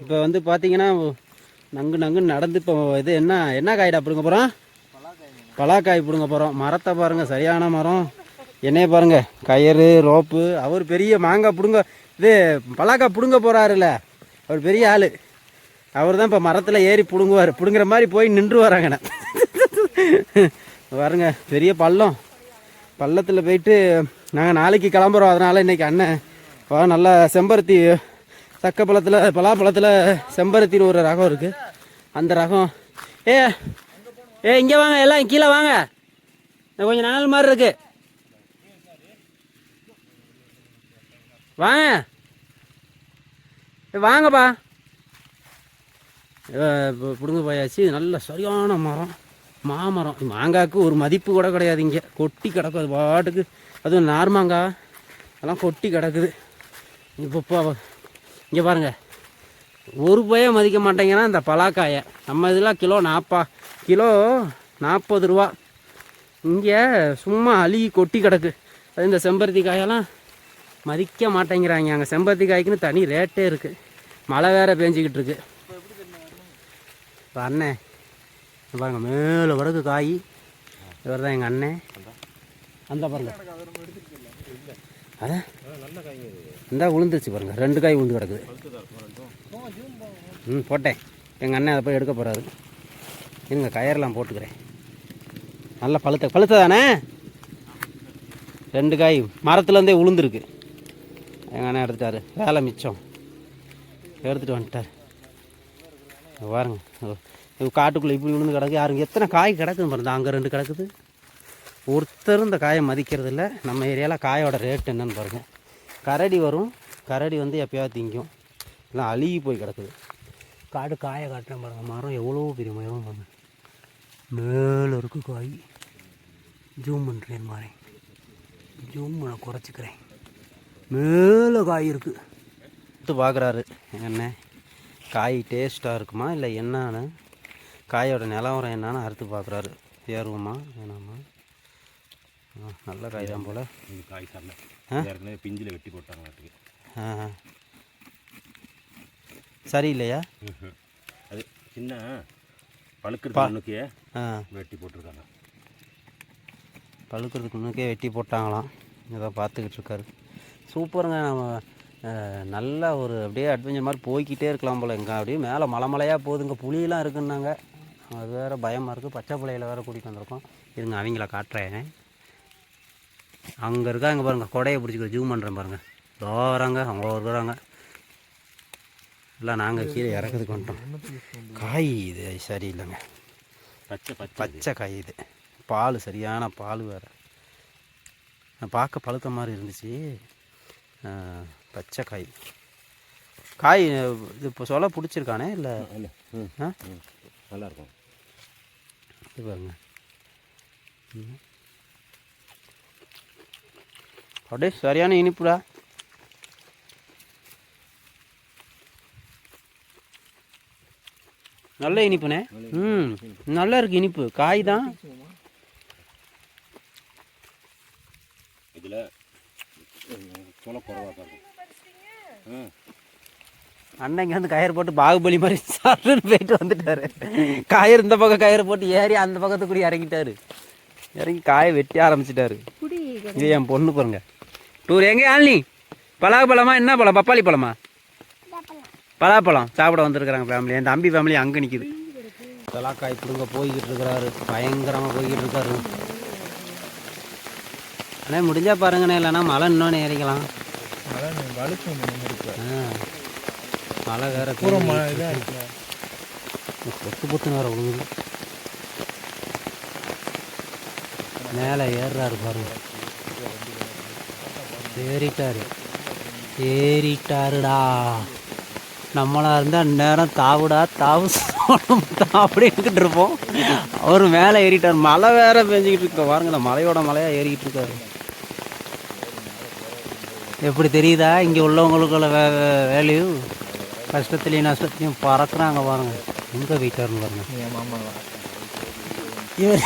இப்போ வந்து பார்த்தீங்கன்னா நங்கு நங்கு நடந்து இப்போ இது என்ன என்ன காய்டா பிடுங்க போகிறோம் பலாக்காய் பிடுங்க போகிறோம் மரத்தை பாருங்கள் சரியான மரம். என்னைய பாருங்கள் கயிறு ரோப்பு. அவர் பெரிய மாங்காய் பிடுங்க இது பலாக்காய் பிடுங்க போகிறாருல்ல அவர் பெரிய ஆள். அவர் தான் இப்போ மரத்தில் ஏறி பிடுங்குவார். பிடுங்குற மாதிரி போய் நின்று வராங்கண்ணே பாருங்க பெரிய பள்ளம். பள்ளத்தில் போயிட்டு நாங்கள் நாளைக்கு கிளம்புறோம். அதனால் இன்றைக்கி அண்ணன் நல்லா செம்பருத்தி சக்க பழத்தில் பலாப்பழத்தில் செம்பருத்தின்னு ஒரு ரகம் இருக்குது அந்த ரகம். ஏ ஏ இங்கே வாங்க எல்லாம் கீழே வாங்க. கொஞ்சம் நாள் மாதிரி இருக்கு. வாங்க. வாங்கப்பா. பிடுங்க போயாச்சு. நல்ல சரியான மரம். மாமரம். மாங்காய்க்கு ஒரு மதிப்பு கூட கிடையாது இங்கே. கொட்டி கிடக்கும் அது பாட்டுக்கு. அதுவும் நார்மாங்காய். அதெல்லாம் கொட்டி கிடக்குது. இப்போ இங்கே பாருங்கள் ஒரு பையன் மதிக்க மாட்டேங்கன்னா இந்த பலாக்காயை. நம்ம இதெல்லாம் கிலோ நாற்பா கிலோ நாற்பது ரூபா. இங்கே சும்மா அழுகி கொட்டி கிடக்கு. அது இந்த செம்பருத்தி காயெல்லாம் மதிக்க மாட்டேங்கிறாங்க. அங்கே செம்பருத்தி காய்க்குன்னு தனி ரேட்டே இருக்குது மழை வேற பேஞ்சிக்கிட்டு இருக்கு. இப்போ அண்ணன் பாருங்கள் பாருங்க மேலே வடக்கு காய். இவர் தான் எங்கள் அண்ணன் அந்த பாருங்க. அதான். இந்தா விழுந்துருச்சு பாருங்க. ரெண்டு காய் விழுந்து கிடக்குது. ம் போட்டேன். எங்கள் அண்ணன் அதை போய் எடுக்க போகிறாரு இருங்க கயரெல்லாம் போட்டுக்கிறேன். நல்லா பழுத்த பழுத்த தானே ரெண்டு காய் மரத்துலேருந்தே உளுந்துருக்கு எங்கள் அண்ணன் எடுத்துட்டாரு. வேலை மிச்சம். எடுத்துகிட்டு வந்துட்டார். பாருங்க. காட்டுக்குள்ளே இப்படி விழுந்து கிடக்கு. யாருங்க? எத்தனை காய் கிடக்குது பாருங்க. அங்கே ரெண்டு கிடக்குது. ஒருத்தரும் இந்த காயை மதிக்கிறது இல்லை நம்ம ஏரியாவில் காயோட ரேட் என்னன்னு பாருங்கள் கரடி வரும். கரடி வந்து எப்போயாவது திங்கும். எல்லாம் அழுகி போய் கிடக்குது. காடு காயை காட்டின பாருங்க. மரம் எவ்வளோ பெரிய மரம் பாருங்க. மேலே இருக்கு காய். ஜூம் பண்ணுறேன் மாதிரி ஜூம் பண்ண குறைச்சிக்கிறேன். மேலே காய் இருக்குது எடுத்து பார்க்குறாரு என்ன? காய் டேஸ்ட்டாக இருக்குமா? இல்லை என்னன்னு? காயோட நிலவரம் என்னன்னு அறுத்து பார்க்குறாரு ஏறுவோமா வேணாமா? நல்ல காய் தான் போல். இது காய் ஆ? ஏற்கனவே பிஞ்சில் வெட்டி போட்டாங்க வாட்டுக்கு. ஆ சரியில்லையா? அது சின்ன பழுக்கிறது ஒன்றுக்கே ஆ. வெட்டி போட்டிருக்காங்க. பழுக்கிறதுக்கு முன்னுக்கே வெட்டி போட்டாங்களாம். இதை பார்த்துக்கிட்டு இருக்காரு. சூப்பருங்க. நம்ம நல்ல ஒரு அப்படியே அட்வென்ச்சர் மாதிரி போய்க்கிட்டே இருக்கலாம் போல் எங்கே அப்படியே மேலே மலை மலையாக போகுதுங்க. புளியெல்லாம் இருக்குன்னாங்க. அது வேறு பயமாக இருக்குது பச்சை பிள்ளையில வேறு கூட்டிகிட்டு வந்திருக்கோம். இருங்க அவங்கள காட்டுறேன். அங்கே இருக்காங்க பாருங்கள் கொடையை பிடிச்சிக்கிற ஜூம் பண்ணுறேன் பாருங்கள் தோ வராங்க அவங்க இருக்கிறாங்க இல்லை நாங்கள் கீழே இறக்குறதுக்கு வந்துட்டோம். காய் இது சரியில்லைங்க. பச்சை பச்சை பச்சை காய் இது. பால் சரியான பால் வேறு. பார்க்க பழுத்த மாதிரி இருந்துச்சு. பச்சை காய். காய் இது இப்போ சொல்ல பிடிச்சிருக்கானே இல்லை? இல்லை. ம். ஆ? ம். நல்லா இருக்கும். இது பாருங்க ம். அப்படியே சரியான இனிப்புடா. நல்ல இனிப்புண்ணே. ம் நல்லா இருக்கு இனிப்பு. காய் தான். இதில் ம். அன்னைக்கு வந்து கயிறு போட்டு பாகுபலி மாதிரி சாப்பிட்டு போயிட்டு வந்துட்டாரு. கயிறு இந்த பக்கம் கயிறு போட்டு ஏறி அந்த பக்கத்துக்குடி இறங்கிட்டாரு. இறங்கி காயை வெட்டி ஆரம்பிச்சிட்டாரு. இது என் பொண்ணு பாருங்க. டூர் எங்கே? ஆள்னி பலாக பழமா என்ன பழம்? பப்பாளி பழமா? பலாப்பழம். சாப்பிட வந்திருக்கிறாங்க ஃபேமிலி என் தம்பி ஃபேமிலி அங்கே நிற்கிது பலாக்காய் பிடுங்க போய்கிட்டு இருக்கிறாரு. பயங்கரமாக போய்கிட்டு இருக்காரு. அண்ணே முடிஞ்சா பாருங்கண்ணே. இல்லைன்னா மழை இன்னொன்று ஏறிக்கலாம். மழை வேற. பொத்து பொத்து வேற விழுகுது. மேலே ஏறுறாரு பாருங்க. ஏறிட்டாரு ஏறிட்டாருடா நம்மளா இருந்தா நேரம் தாவுடா தாவு அப்படின்னுக்கிட்டு இருப்போம். அவர் மேலே ஏறிட்டார். மழை வேற பெஞ்சிக்கிட்டு இருக்க. பாருங்க மலையோட மலையா ஏறிக்கிட்டு இருக்காரு. எப்படி தெரியுதா? இங்கே உள்ளவங்களுக்குள்ள வே வேல்யூ கஷ்டத்துலேயும் நஷ்டத்துலையும் பறக்குறாங்க பாருங்க. எங்கே போயிட்டாருன்னு பாருங்க. இவர்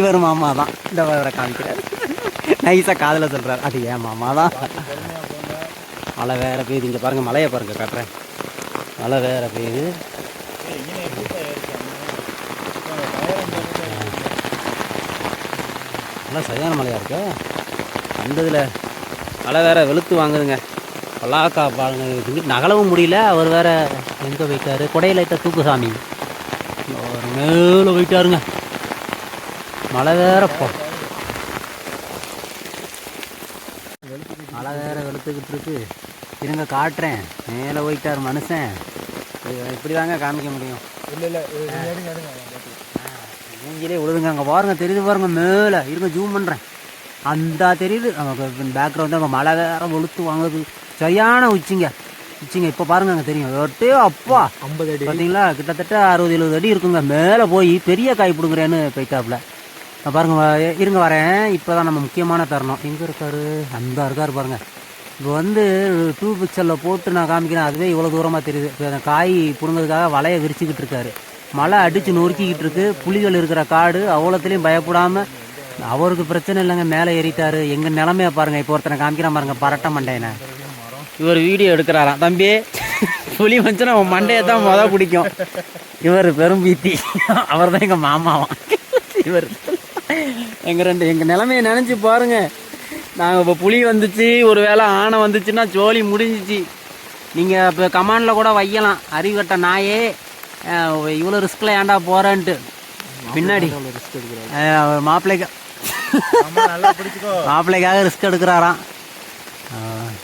இவர் மாமா தான். இந்த இவரை காமிக்கிறார். நைஸாக காதில் சொல்கிறார் அது ஏன் மாமா தான். மழை வேற பெய்யுது. இங்கே பாருங்கள் மலையை பாருங்கள் காட்டுறேன். மழை வேறு பெய்யுது. நல்லா சரியான மழையாக இருக்கு. அந்த இதில் மழை வேறு வெளுத்து வாங்குதுங்க. பல்லாக்கா பாருங்க. நகலவும் முடியல. அவர் வேறு எங்கே போயிட்டார்? குடையில் இட்ட தூக்குசாமி. மேலே போயிட்டாருங்க. மழை வேற போ. மழை வேற வெளுத்துக்கிட்டு இருக்கு. இருங்க காட்டுறேன். மேலே போயிட்டார் மனுஷன். இப்படி தாங்க காமிக்க முடியும். இல்லை மூஞ்சிலே விழுதுங்க. அங்கே பாருங்க தெரியுது பாருங்க மேலே. இருங்க ஜூம் பண்ணுறேன் அந்த தெரியுது. நமக்கு பேக்ரவுண்டு அங்கே மழை வேற வெளுத்து வாங்குது. சரியான உச்சிங்க. உச்சிங்க இப்போ பாருங்க அங்கே தெரியும். ஒட்டே அப்பா. ஐம்பது அடி. பார்த்தீங்களா கிட்டத்தட்ட அறுபது எழுபது அடி இருக்குங்க. மேலே போய் பெரிய காய் பிடுங்குறேன்னு போயிட்டாப்புல. பாருங்க இருங்க வரேன். இப்போ தான் நம்ம முக்கியமான தருணம். எங்கே இருக்காரு? அந்த இருக்கார் பாருங்க. இப்போ வந்து டூ பிக்சரில் போட்டு நான் காமிக்கிறேன். அதுவே இவ்வளோ தூரமாக தெரியுது. இப்போ அந்த காய் பிடுங்கிறதுக்காக வலையை விரிச்சுக்கிட்டு இருக்காரு. மழை அடித்து நொறுக்கிக்கிட்டு இருக்கு. புலிகள் இருக்கிற காடு அவ்வளோத்துலேயும் பயப்படாமல் அவருக்கு பிரச்சனை இல்லைங்க. மேலே ஏறிட்டாரு. எங்கள் நிலமைய பாருங்க. இப்போ ஒருத்தனை காமிக்கிறான் பாருங்கள் பரட்ட மண்டையனை. இவர் வீடியோ எடுக்கிறாராம். தம்பி புலி வந்துச்சுன்னா உன் மண்டையை தான் மொதல் பிடிக்கும். இவர் பெரும் பீத்தி. அவர் தான் எங்கள் மாமாவான் இவர் எங்கள் ரெண்டு எங்கள் நிலைமையை நினச்சி பாருங்க. நாங்கள் இப்போ புலி வந்துச்சு ஒரு வேளை ஆனை வந்துச்சுன்னா ஜோலி முடிஞ்சிச்சு. நீங்கள் இப்போ கமாண்டில் கூட வைக்கலாம் அறிவுகட்ட நாயே இவ்வளோ ரிஸ்கில் ஏன்டா போகிறேன்ட்டு பின்னாடி மாப்பிள்ளைக்கு மாப்பிள்ளைக்காக ரிஸ்க் எடுக்கிறாராம்.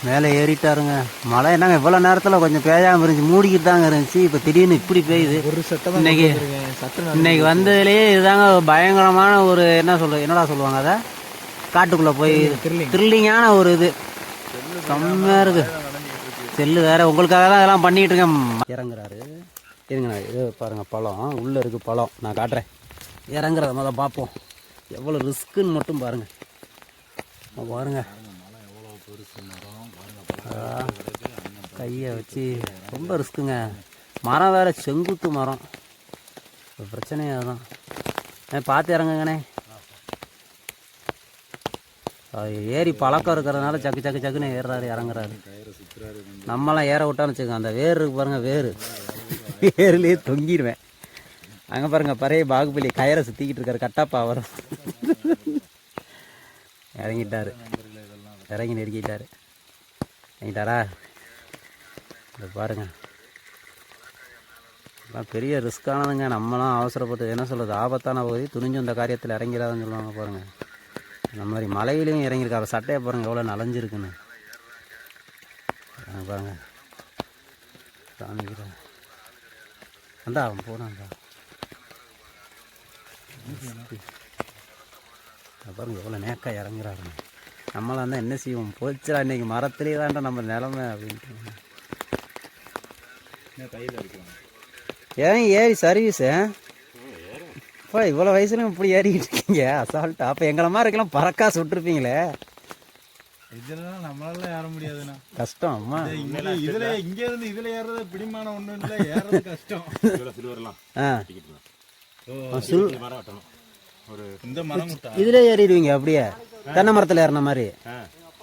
மேலே ஏறிட்டாருங்க. மழை என்னங்க இவ்வளோ நேரத்தில் கொஞ்சம் பேயாமல் இருந்துச்சு மூடிக்கிட்டு தாங்க இருந்துச்சு. இப்போ திடீர்னு இப்படி பெய்யுது. ஒரு சட்டை இன்னைக்கு இன்னைக்கு வந்ததுலேயே இதுதாங்க பயங்கரமான ஒரு என்ன சொல்ல என்னடா சொல்லுவாங்க அதை? காட்டுக்குள்ளே போய் த்ரில்லிங்கான ஒரு இது. செம்மையாக இருக்கு. செல்லு வேற உங்களுக்காக தான் இதெல்லாம் பண்ணிட்டு இருக்கேன். இறங்குறாரு. இருங்கண்ணா இது பாருங்க பழம். உள்ளே இருக்கு பழம். நான் காட்டுறேன். இறங்குறத முதல்ல பார்ப்போம். எவ்வளோ ரிஸ்க்குன்னு மட்டும் பாருங்க. அங்க பாருங்க. கையை வச்சு ரொம்ப ரிஸ்க்குங்க. மரம் வேற செங்குத்து மரம். இப்ப பிரச்சனையே அதுதான். ஏன் பார்த்து இறங்குங்கண்ணே. ஏறி பழக்கம் இருக்கிறதுனால சக்கு சக்கு சக்குன்னு ஏறுறாரு இறங்குறாரு. நம்மளாம் ஏற விட்டான்னு வச்சுக்கோங்க. அந்த வேர் இருக்கு பாருங்கள் வேர் வேர்லேயே தொங்கிடுவேன். அங்கே பாருங்க பறைய பாகுபலி கயரை சுற்றிக்கிட்டு இருக்காரு கட்டாப்பா அவர். இறங்கிட்டாரு. இறங்கி நெருக்கிட்டார் வாங்கிட்டாரா இதை பாருங்க. இதெல்லாம் பெரிய ரிஸ்க்கானதுங்க நம்மளாம் அவசரப்பட்டு என்ன சொல்கிறது ஆபத்தான பகுதி. துணிஞ்சு அந்த காரியத்தில் இறங்கிறாதுன்னு சொல்லுவாங்க பாருங்கள் இந்த மாதிரி மலையிலையும் இறங்கியிருக்காரு சட்டையை பாருங்கள் எவ்வளோ நலஞ்சிருக்குன்னு. அங்க பாருங்க. காமிக்கிறேன். அந்தா அவன் போனான்டா பாருங்க எவ்வளோ நேக்காக இறங்குறாருங்க. நம்மளாம் இருந்தால் என்ன செய்வோம்? போச்சுடா இன்னைக்கு மரத்துலேயே தான்டா நம்ம நிலமை அப்படின்ட்டு. ஏன் ஏறி சர்வீஸு இப்போ இவ்வளோ வயசுல இப்படி ஏறிக்கிட்டு இருக்கீங்க? அசால்ட்டா அப்போ எங்களை மாதிரி இருக்கலாம் பறக்கா சுட்டிருப்பீங்களே. இதெல்லாம் நம்மளால ஏற முடியாதுண்ணா. கஷ்டம் அம்மா. இங்க இதுல இங்க இருந்து இதுல ஏறது பிடிமான ஒண்ணு இல்ல ஏறது கஷ்டம் ஆ. ஒரு இந்த மரம் இதில் ஏறிடுவீங்க அப்படியே. தென்னை மரத்தில் ஏறின மாதிரி.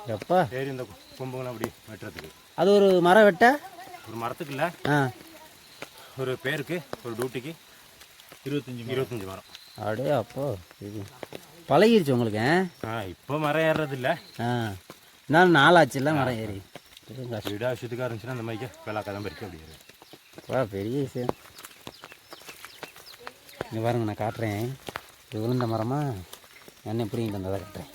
எப்பா? ஏறி இந்த கொம்புங்களை அப்படி வெட்டுறதுக்கு. அது ஒரு மரம் வெட்ட? ஒரு மரத்துக்கு இல்ல. ஆ. ஒரு பேருக்கு ஒரு டியூட்டிக்கு இருபத்தஞ்சு இருபத்தஞ்சு மரம். அப்படியே அப்போ. இது பழகிருச்சு உங்களுக்கு ஆ? இப்போ மரம் ஏறுறது இல்ல. ஆ. நான் நாளாச்சுல்ல மரம் ஏறி. இது கஷ்டம். வீடா விஷயத்துக்காக இருந்துச்சுன்னா அந்த மாதிரி வேலை தான் பறிக்க அப்படியாது வா பெரிய விஷயம். இங்கே பாருங்க நான் காட்டுறேன். இது விழுந்த மரமாக என்ன பிடிங்கிட்டு வந்ததை கட்டுறேன்.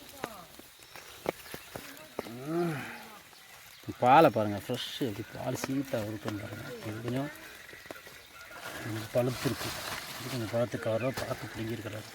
பாலை பாருங்கள் ஃப்ரெஷ்ஷு எப்படி பால் சீட்டாக இருக்குன்னு பாருங்கள் இது கொஞ்சம் பழுத்து இருக்குது இது கொஞ்சம் பழத்துக்கு அவரோ பார்த்து பிடிங்கிருக்கிறாரு